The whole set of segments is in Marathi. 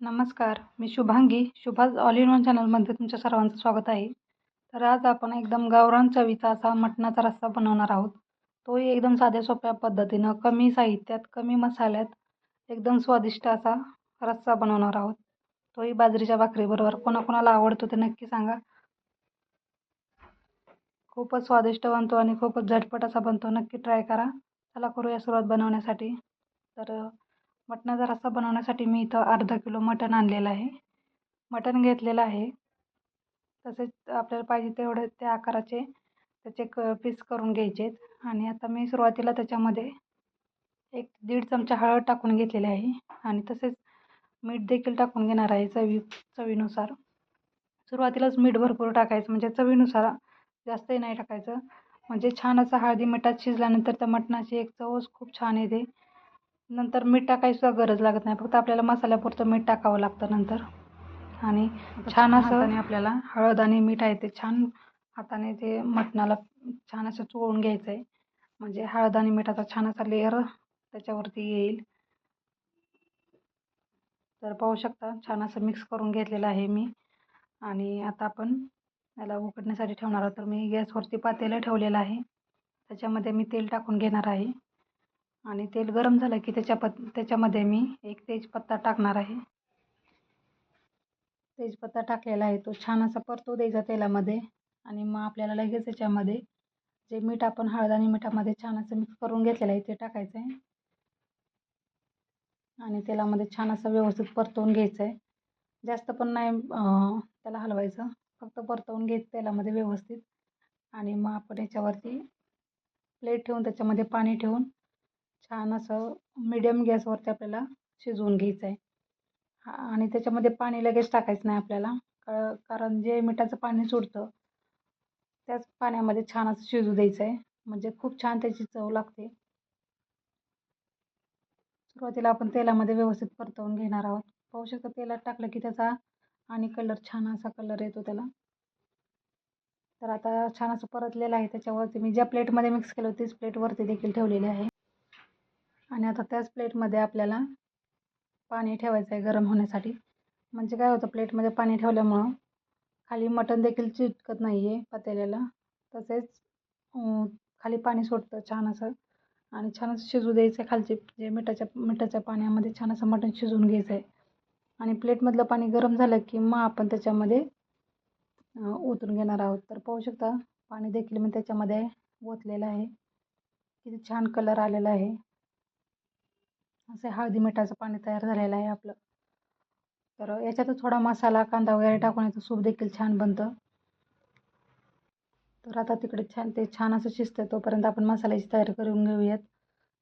नमस्कार मी Shubhangi. Shubha's all in one चॅनलमध्ये तुमच्या सर्वांचं स्वागत आहे. तर आज आपण एकदम गावरान चवीचा असा मटणाचा रस्सा बनवणार आहोत. तोही एकदम साध्या सोप्या पद्धतीनं कमी साहित्यात कमी मसाल्यात एकदम स्वादिष्ट असा रस्सा बनवणार आहोत. तोही बाजरीच्या भाकरीबरोबर. कोणाकोणाला आवडतो ते नक्की सांगा. खूपच स्वादिष्ट बनतो आणि खूपच झटपट असा बनतो. नक्की ट्राय करा. चला करूया सुरुवात बनवण्यासाठी. तर मटणाचा रस्सा बनवण्यासाठी मी इथं अर्धा किलो मटण आणलेलं आहे. मटण घेतलेलं आहे. तसेच आपल्याला पाहिजे तेवढे त्या आकाराचे त्याचे क पीस करून घ्यायचे आणि आता मी सुरुवातीला त्याच्यामध्ये एक दीड चमचा हळद टाकून घेतलेली आहे. आणि तसेच मीठ देखील टाकून घेणार आहे चवी चवीनुसार. सुरुवातीलाच मीठ भरपूर टाकायचं म्हणजे चवीनुसार जास्तही नाही टाकायचं. म्हणजे छान असं हळदी मिठात शिजल्यानंतर त्या मटणाची एक चवच खूप छान येते. नंतर मीठ टाकायची गरज लागत नाही. फक्त आपल्याला मसाल्यापुरतं मीठ टाकावं लागतं नंतर. आणि छान असं आणि आपल्याला हळद आणि मीठ आहे ते छान हाताने ते मटणाला छान असं चोळून घ्यायचं आहे म्हणजे हळद आणि मिठाचा छान असा लेअर त्याच्यावरती येईल. तर पाहू शकता छान असं मिक्स करून घेतलेलं आहे मी. आणि आता आपण याला उकडण्यासाठी ठेवणार आहोत. तर मी गॅसवरती पातेलं ठेवलेलं आहे. त्याच्यामध्ये मी तेल टाकून घेणार आहे. आणि तेल गरम झालं की त्याच्या पत त्याच्यामध्ये मी एक तेजपत्ता टाकणार आहे. तेजपत्ता टाकलेला आहे तो छान असा परतू द्यायचा तेलामध्ये आणि मग आपल्याला लगेच याच्यामध्ये जे मीठ आपण हळद आणि मिठामध्ये छान असं मिक्स करून घेतलेलं आहे ते टाकायचं आहे आणि तेलामध्ये छान असं व्यवस्थित परतवून घ्यायचं आहे जास्त पण नाही त्याला हलवायचं. फक्त परतवून घ्यायचं तेलामध्ये व्यवस्थित. आणि मग आपण याच्यावरती प्लेट ठेवून त्याच्यामध्ये पाणी ठेवून छान असं मिडियम गॅसवरती आपल्याला शिजवून घ्यायचं आहे हा आणि त्याच्यामध्ये पाणी लगेच टाकायचं नाही आपल्याला. कारण जे मिठाचं पाणी सुटतं त्याच पाण्यामध्ये छान असं शिजू द्यायचं आहे म्हणजे खूप छान त्याची चव लागते. सुरुवातीला आपण तेलामध्ये व्यवस्थित परतवून घेणार आहोत. पाहू शकता तेलात टाकलं की त्याचा आणि कलर छान असा कलर येतो त्याला. तर आता छान असं परतलेलं आहे. त्याच्यावरती मी ज्या प्लेटमध्ये मिक्स केलं तीच प्लेटवरती देखील ठेवलेली आहे. आणि आता त्याच प्लेटमध्ये आपल्याला पाणी ठेवायचं आहे गरम होण्यासाठी. म्हणजे काय होतं प्लेटमध्ये पाणी ठेवल्यामुळं खाली मटण देखील चिटकत नाही आहे पातेल्याला. तसेच खाली पाणी सोडतं छान असं. आणि छान असं शिजू द्यायचं आहे खालचे जे मिठाच्या मिठाच्या पाण्यामध्ये छान असं मटण शिजवून घ्यायचं आहे आणि प्लेटमधलं पाणी गरम झालं की मग आपण त्याच्यामध्ये ओतून घेणार आहोत. तर पाहू शकता पाणी देखील मी त्याच्यामध्ये ओतलेलं आहे. किती छान कलर आलेला आहे. असे हळदी मिठाचं पाणी तयार झालेलं आहे आपलं. तर याच्यातच थोडा मसाला कांदा वगैरे टाकून याचं सूप देखील छान बनतं. तर आता तिकडे छान ते छान असं शिजतं तोपर्यंत आपण मसाल्याची तयारी करून घेऊयात.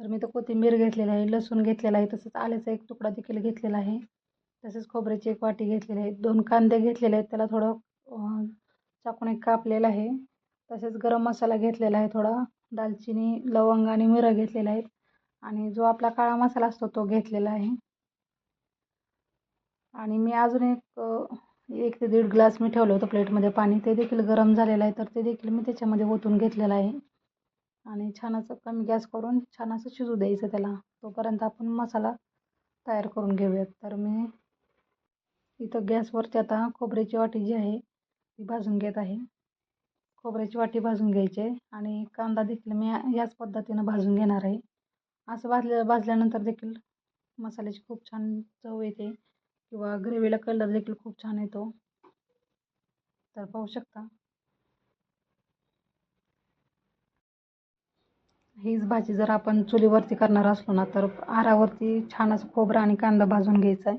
तर मी तर कोथिंबीर घेतलेली आहे लसूण घेतलेला आहे तसंच आल्याचा एक तुकडा देखील घेतलेला आहे. तसेच खोबऱ्याची एक वाटी घेतलेली आहे दोन कांदे घेतलेले आहेत त्याला थोडं चाकून एक कापलेलं आहे. तसेच गरम मसाला घेतलेला आहे थोडा दालचिनी लवंग आणि मिरं घेतलेल्या आहेत. आणि जो आपला काळा मसाला असतो तो घेतलेला आहे. आणि मी अजून एक एक ते दीड ग्लास मी ठेवलं होतं प्लेटमध्ये पाणी. ते देखील गरम झालेलं आहे तर ते देखील मी त्याच्यामध्ये ओतून घेतलेलं आहे. आणि छान असं कमी गॅस करून छान असं शिजू द्यायचं त्याला. तोपर्यंत आपण मसाला तयार करून घेऊयात. तर मी इथं गॅसवरती आता खोबऱ्याची वाटी जी आहे ती भाजून घेत आहे. खोबऱ्याची वाटी भाजून घ्यायची आहे आणि कांदा देखील मी याच पद्धतीनं भाजून घेणार आहे. असं भाजल्या भाजल्यानंतर देखील मसाल्याची खूप छान चव येते किंवा ग्रेव्हीला कलर देखील खूप छान येतो. तर पाहू शकता. हीच भाजी जर आपण चुलीवरती करणार असलो ना तर आरावरती छान असं खोबरं आणि कांदा भाजून घ्यायचा आहे.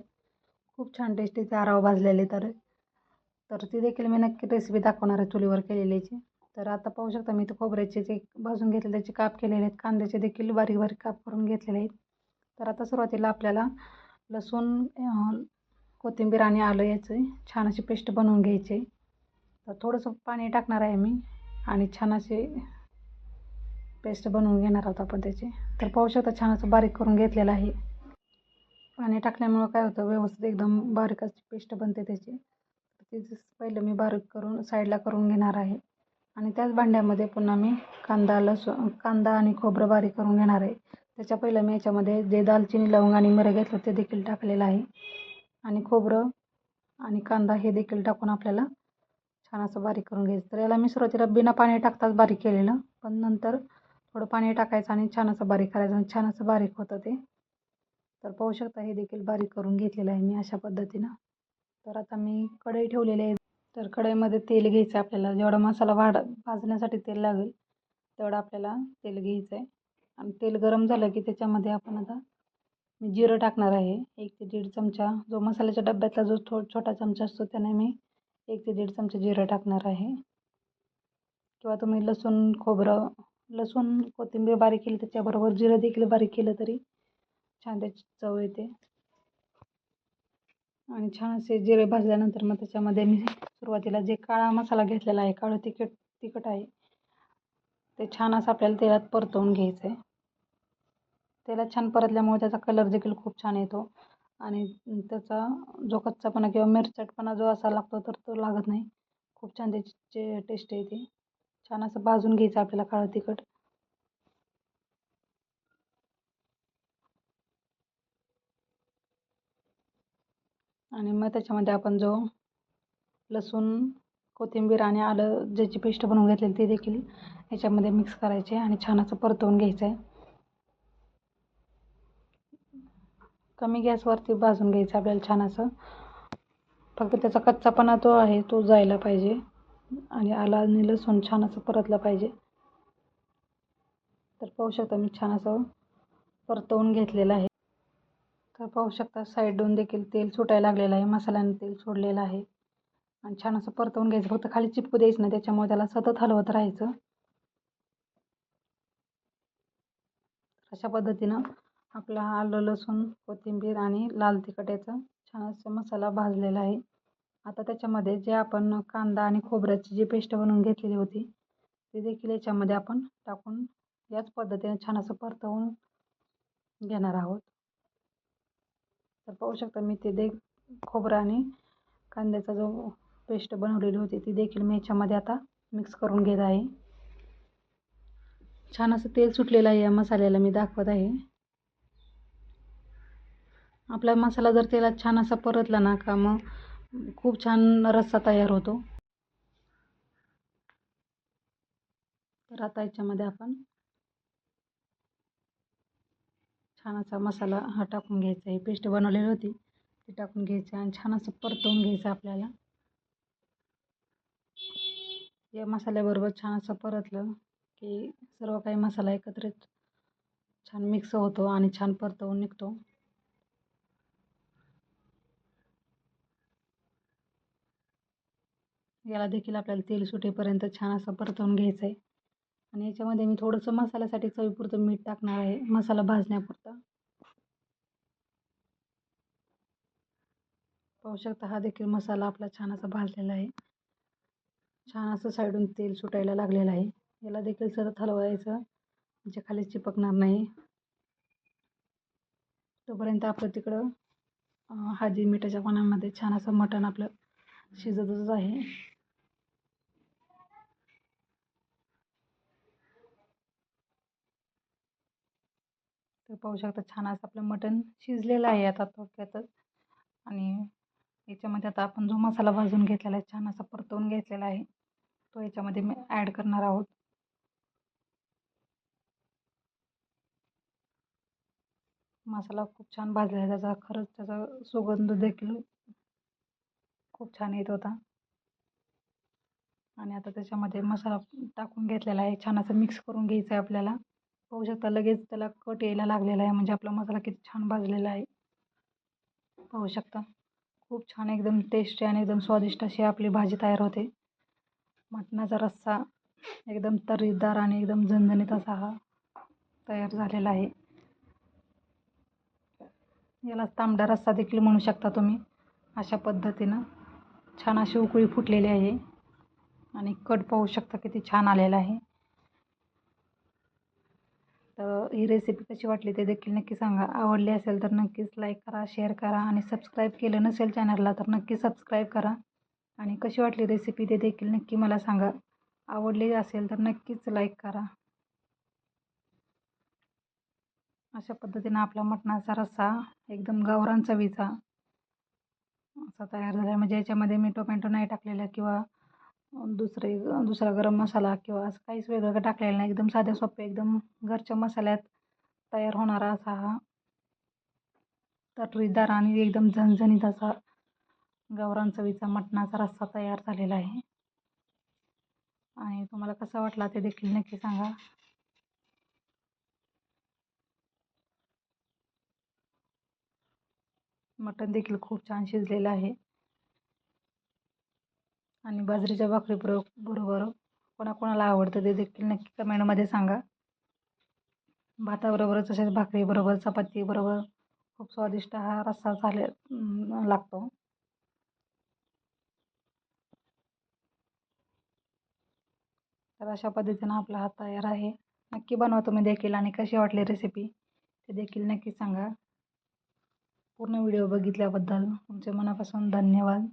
खूप छान टेस्टी ते आराव भाजलेले तर तर ती देखील मी नक्की रेसिपी दाखवणार आहे चुलीवर केलेल्याची. तर आता पाहू शकता मी तर खोबऱ्याचे जे भाजून घेतले त्याचे काप केलेले आहेत. कांद्याचे देखील बारीक बारीक काप करून घेतलेले आहेत. तर आता सुरुवातीला आपल्याला लसूण कोथिंबीर आणि आलं याचं छान अशी पेस्ट बनवून घ्यायची. तर थोडंसं पाणी टाकणार आहे मी आणि छान असे पेस्ट बनवून घेणार आहोत आपण त्याची. तर पाहू शकता छान असं बारीक करून घेतलेलं आहे. पाणी टाकल्यामुळं काय होतं व्यवस्थित एकदम बारीक अशी पेस्ट बनते त्याची. ती पहिलं मी बारीक करून साईडला करून घेणार आहे. आणि त्याच भांड्यामध्ये पुन्हा मी कांदा लसूण कांदा आणि खोबरं बारीक करून घेणार आहे. त्याच्या पहिलं मी याच्यामध्ये जे दालचिनी लवंग आणि मिरं घेतलं ते देखील टाकलेलं आहे. आणि खोबरं आणि कांदा हे देखील टाकून आपल्याला छान असं बारीक करून घ्यायचं. तर याला मी सुरुवातीला बिना पाणी टाकताच बारीक केलेलं पण नंतर थोडं पाणी टाकायचं आणि छान असं बारीक करायचं आणि छान असं बारीक होतं ते. तर पाहू शकता हे देखील बारीक करून घेतलेलं आहे मी अशा पद्धतीनं. तर आता मी कढई ठेवलेली आहे. तर कढईमध्ये तेल घ्यायचं आहे आपल्याला. जेवढा मसाला वाढ भाजण्यासाठी तेल लागेल तेवढं आपल्याला तेल घ्यायचं आहे. आणि तेल गरम झालं की त्याच्यामध्ये आपण आता मी जिरं टाकणार आहे. एक ते दीड चमचा जो मसाल्याच्या डब्यातला जो थो छोटा चमचा असतो त्याने मी एक ते दीड चमचा जिरं टाकणार आहे. किंवा तुम्ही लसूण खोबरं लसूण कोथिंबीर बारीक केली त्याच्याबरोबर जिरं देखील बारीक केलं तरी छान त्याची चव येते. आणि छान असे जिरे भाजल्यानंतर मग त्याच्यामध्ये मी सुरुवातीला जे काळा मसाला घेतलेला आहे काळं तिखट तिखट आहे ते छान असं आपल्याला तेलात परतवून घ्यायचं आहे तेलात छान परतल्यामुळे त्याचा कलर देखील खूप छान येतो. आणि त्याचा जो कच्चापणा किंवा मिरचटपणा जो असा लागतो तर तो लागत नाही. खूप छान त्याची टेस्ट येते. छान असं भाजून घ्यायचं आपल्याला काळं तिखट. आणि मग त्याच्यामध्ये आपण जो लसूण कोथिंबीर आणि आलं ज्याची पेस्ट बनवून घेतलेली ती देखील याच्यामध्ये मिक्स करायचे आणि छान असं परतवून घ्यायचं आहे कमी गॅसवरती भाजून घ्यायचं आपल्याला छान असं. फक्त त्याचा कच्चापणा तो आहे तो जायला पाहिजे. आणि आलं आणि लसूण छान असं परतलं पाहिजे. तर पाहू शकता मी छान असं परतवून घेतलेलं आहे. तर पाहू शकता साईडून देखील तेल सुटायला लागलेलं आहे. मसाल्याने तेल सोडलेलं आहे. आणि छान असं परतवून घ्यायचं. फक्त खाली चिपकू द्यायचं ना त्याच्यामुळे त्याला सतत हलवत राहायचं. अशा पद्धतीनं आपला आलं लसूण कोथिंबीर आणि लाल तिखट याचा छान असं मसाला भाजलेला आहे. आता त्याच्यामध्ये जे आपण कांदा आणि खोबऱ्याची जी पेस्ट बनवून घेतलेली होती ती देखील याच्यामध्ये आपण टाकून याच पद्धतीने छान असं परतवून घेणार आहोत. तर पाहू शकता मी ते दे खोबरं आणि कांद्याचा जो पेस्ट बनवलेली होती ती देखील मी याच्यामध्ये आता मिक्स करून घेत आहे. छान असं तेल सुटलेलं आहे या मसाल्याला मी दाखवत आहे. आपला मसाला जर तेलात छान असा परतला ना का मग खूप छान रस्सा तयार होतो. तर आता याच्यामध्ये आपण छान असा मसाला हा टाकून घ्यायचा आहे. पेस्ट बनवलेली होती ती टाकून घ्यायची आणि छान असं परतवून घ्यायचं आपल्याला. या मसाल्याबरोबर छान असं परतलं की सर्व काही मसाला एकत्रित छान मिक्स होतो आणि छान परतवून निघतो. याला देखील आपल्याला तेल सुटेपर्यंत छान असं परतवून घ्यायचं आहे आणि याच्यामध्ये मी थोडंसं मसाल्यासाठी चवीपुरतं मीठ टाकणार आहे मसाला भाजण्यापुरता. पाहू शकता हा देखील मसाला आपला छान असा भाजलेला आहे. छान असं साईडून तेल सुटायला लागलेलं आहे. याला देखील सतत हलवायचं. म्हणजे खाली चिपकणार नाही. तोपर्यंत आपलं तिकडं हाजी मिठाच्या पाण्यामध्ये छान असं मटण आपलं शिजतच आहे. तर पाहू शकता छान असं आपलं मटण शिजलेलं आहे आता थोडक्यातच. आणि याच्यामध्ये आता आपण जो मसाला भाजून घेतलेला आहे छान असा परतवून घेतलेला आहे. तो याच्यामध्ये मी ॲड करणार आहोत. मसाला खूप छान भाजला आहे. त्याचा खरंच त्याचा सुगंध देखील खूप छान येत होता. आणि आता त्याच्यामध्ये मसाला टाकून घेतलेला आहे. छान असं मिक्स करून घ्यायचं आहे आपल्याला. पाहू शकता लगेच त्याला कट यायला लागलेला आहे. म्हणजे आपला मसाला किती छान भाजलेला आहे. पाहू शकता. खूप छान एकदम टेस्टी आणि एकदम स्वादिष्ट अशी आपली भाजी तयार होते. मटणाचा रस्सा एकदम तर्रीदार आणि एकदम झणझणीत असा हा तयार झालेला आहे. याला तांबडा रस्सा देखील म्हणू शकता तुम्ही. अशा पद्धतीनं छान अशी उकळी फुटलेली आहे आणि कट पाहू शकता किती छान आलेला आहे. तर ही रेसिपी कशी वाटली ते देखील नक्की सांगा. आवडली असेल तर नक्कीच लाईक करा शेअर करा आणि सबस्क्राईब केलं नसेल चॅनलला तर नक्की सबस्क्राईब करा. आणि कशी वाटली रेसिपी ते देखील नक्की मला सांगा. आवडली असेल तर नक्कीच लाईक करा. अशा पद्धतीनं आपला मटणाचा रस्सा एकदम गावरान चवीचा असा तयार झाला आहे. म्हणजे याच्यामध्ये मी टोमॅटो नाही टाकलेला किंवा दुसरे दुसरा गरम मसाला किंवा असं काहीच वेगळं टाकलेलं नाही. एकदम साध्या सोपे एकदम घरच्या मसाल्यात तयार होणारा असा हा तर्रीदार आणि एकदम झणझणीत असा गावरान चवीचा मटणाचा रस्सा तयार झालेला आहे. आणि तुम्हाला कसा वाटला ते देखील नक्की सांगा. मटण देखील खूप छान शिजलेलं आहे. आणि बाजरीच्या भाकरी बरो बरोबर कोणाकोणाला आवडतं ते देखील नक्की कमेंटमध्ये सांगा. भाताबरोबर तसेच भाकरीबरोबर चपातीबरोबर खूप स्वादिष्ट हा रस्सा झाले लागतो. तर अशा पद्धतीनं आपला हा तयार आहे. नक्की बनवा तुम्ही देखील आणि कशी वाटली रेसिपी ते देखील नक्की सांगा. पूर्ण व्हिडिओ बघितल्याबद्दल तुमचे मनापासून धन्यवाद.